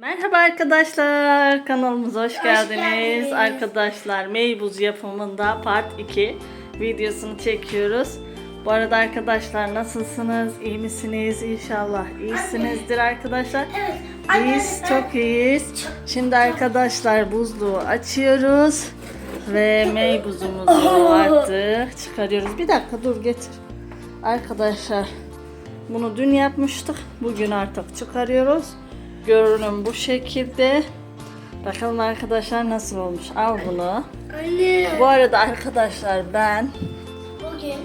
Merhaba arkadaşlar, kanalımıza hoş, geldiniz. geldiniz. Arkadaşlar Meybuz yapımında part 2 videosunu çekiyoruz. Bu arada arkadaşlar nasılsınız? İyi misiniz? İnşallah iyisinizdir arkadaşlar. Evet. Biz çok iyiyiz. Şimdi arkadaşlar buzluğu açıyoruz ve meybuzumuzu artık çıkarıyoruz. Bir dakika dur getir. Arkadaşlar bunu dün yapmıştık. Bugün artık çıkarıyoruz. Görünüm bu şekilde. Bakalım arkadaşlar nasıl olmuş. Al bunu. Anne. Bu arada arkadaşlar ben Bugün.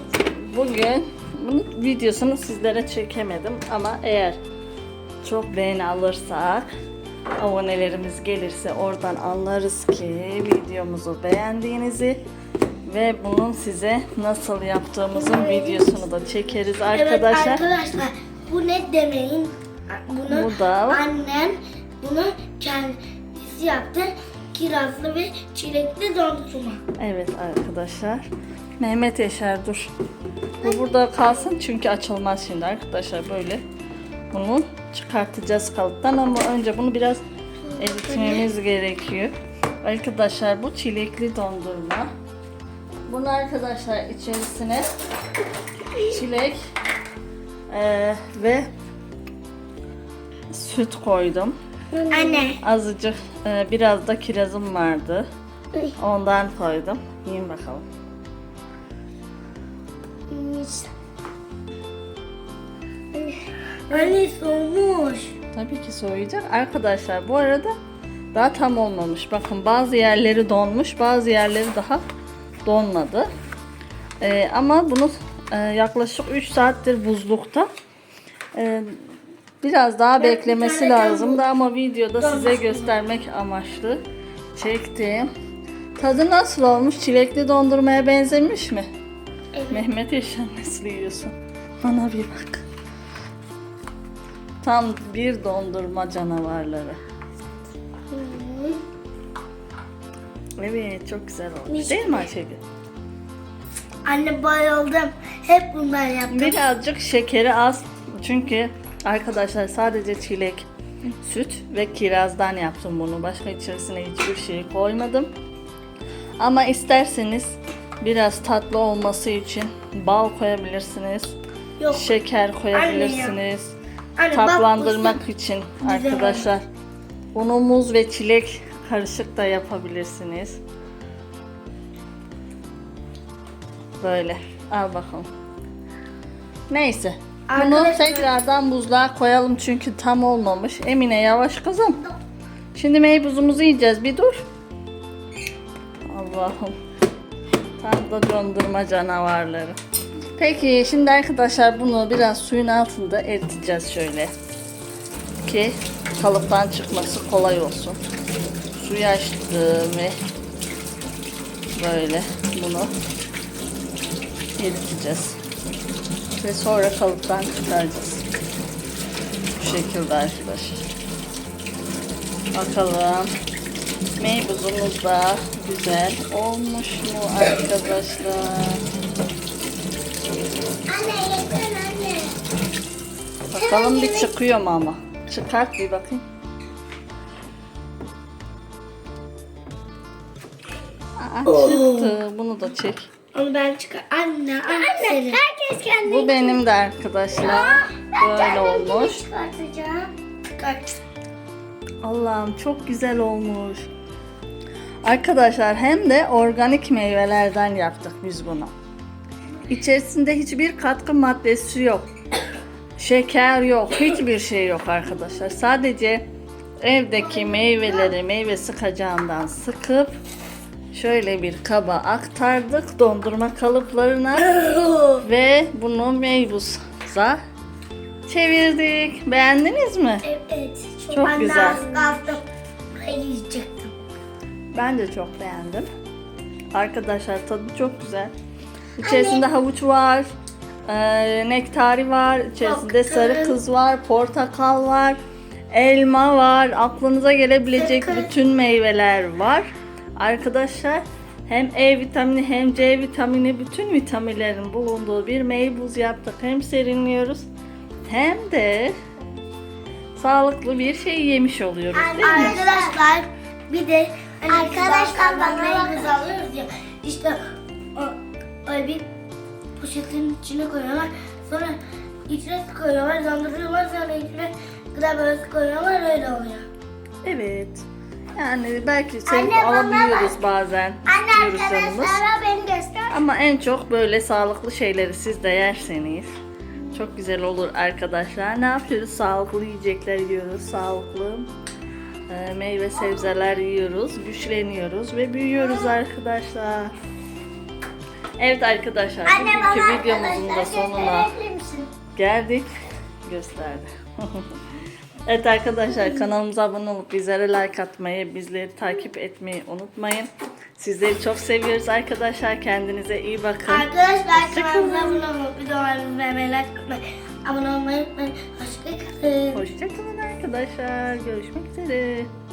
Bugün bunun videosunu sizlere çekemedim ama eğer çok beğeni alırsak abonelerimiz gelirse oradan anlarız ki videomuzu beğendiğinizi ve bunun size nasıl yaptığımızın videosunu da çekeriz arkadaşlar. Evet arkadaşlar bu ne demeyin. Bunu Bu da- annem bunu kendisi yaptı. Kirazlı ve çilekli dondurma. Evet arkadaşlar. Mehmet Yaşar dur. Bu burada kalsın çünkü açılmaz şimdi arkadaşlar böyle. Bunu çıkartacağız kalıptan ama önce bunu biraz eritmemiz gerekiyor. Arkadaşlar bu çilekli dondurma. Bunu arkadaşlar içerisine çilek eee, ve süt koydum. Anne. Azıcık eee, biraz da kirazım vardı. Ondan koydum. Yiyin bakalım. Anne soğumuş. Tabii ki soğuyacak. Arkadaşlar bu arada daha tam olmamış. Bakın bazı yerleri donmuş, bazı yerleri daha donmadı. Ee, ama bunu e, yaklaşık 3 saattir buzlukta. Ee, biraz daha Ben beklemesi lazımdı ama videoda size donmuş göstermek amaçlı çektim. Tadı nasıl olmuş? Çilekli dondurmaya benzemiş mi? Evet. Mehmet Yaşar nasıl yiyorsun? Bana bir bak. Tam bir dondurma canavarları. Evet çok güzel olmuş. Mis Değil mi Ayşegül? Anne bayıldım. Hep bundan yaptım. Birazcık şekeri az. Çünkü arkadaşlar sadece çilek, süt ve kirazdan yaptım bunu. Başka içerisine hiçbir şey koymadım. Ama isterseniz biraz tatlı olması için bal koyabilirsiniz. Yok. Şeker koyabilirsiniz. Anne, bak Tatlandırmak bu- için Güzel arkadaşlar. Bunu muz ve çilek karışık da yapabilirsiniz. Böyle. Al bakalım. Neyse. Bunu Arkadaşlar- tekrardan buzluğa koyalım çünkü tam olmamış. Emine yavaş kızım. Şimdi meybuzumuzu yiyeceğiz. Bir dur. Allah'ım. Tam da dondurma canavarları. Peki şimdi arkadaşlar bunu biraz suyun altında eriteceğiz şöyle. Ki kalıptan çıkması kolay olsun. Suyu açtım ve böyle bunu eriteceğiz. Ve sonra kalıptan çıkaracağız. Bu şekilde arkadaşlar. Bakalım. Meybuzumuz da güzel olmuş mu arkadaşlar? Anne yeter anne. Bakalım bir çıkıyor mu ama? Çıkart bir bakayım. Aa, çıktı. Bunu da çek. Onu ben çıkar. Anne, anne, anne herkes kendi. Bu benim de arkadaşlar. Böyle olmuş. Çıkart. Allah'ım çok güzel olmuş. Arkadaşlar hem de organik meyvelerden yaptık biz bunu. İçerisinde hiçbir katkı maddesi yok. Şeker yok. Hiçbir şey yok arkadaşlar. Sadece evdeki meyveleri meyve sıkacağından sıkıp şöyle bir kaba aktardık dondurma kalıplarına ve bunu meyvuza çevirdik. Beğendiniz mi? evet. Çok ben güzel. yiyecektim. Ben de çok beğendim. Arkadaşlar tadı çok güzel. İçerisinde havuç var, e, nektari var, içerisinde Çok sarı kız var, portakal var, elma var. Aklınıza gelebilecek Sakın. bütün meyveler var. Arkadaşlar hem E vitamini hem C vitamini bütün vitaminlerin bulunduğu bir meybuz yaptık. Hem serinliyoruz hem de sağlıklı bir şey yemiş oluyoruz değil mi? Arkadaşlar bir de hani Arkadaşlar, bana meyve alıyoruz ya işte o, o bir poşetin içine koyuyorlar sonra içine koyuyorlar donduruyorlar sonra içine gıda boyası koyuyorlar öyle oluyor. Evet. Yani belki sevip Anne, bana alabiliyoruz bazen Anne virüslerimiz. arkadaşlara beni göster. Ama en çok böyle sağlıklı şeyleri siz de yerseniz çok güzel olur arkadaşlar. Ne yapıyoruz? Sağlıklı yiyecekler yiyoruz. Sağlıklı e, meyve sebzeler yiyoruz. Güçleniyoruz ve büyüyoruz arkadaşlar. Evet arkadaşlar Anne bana bugünkü videomuzun da arkadaşlar sonuna gösterebilir misin? geldik. Gösterdi. evet arkadaşlar kanalımıza abone olup bizlere like atmayı, bizleri takip etmeyi unutmayın. Sizleri çok seviyoruz arkadaşlar. Kendinize iyi bakın. Arkadaşlar kanalımıza abone olup videolarımızı beğenmeyi like atmayı abone olmayı unutmayın. Hoşçakalın. Hoşçakalın arkadaşlar. Görüşmek üzere.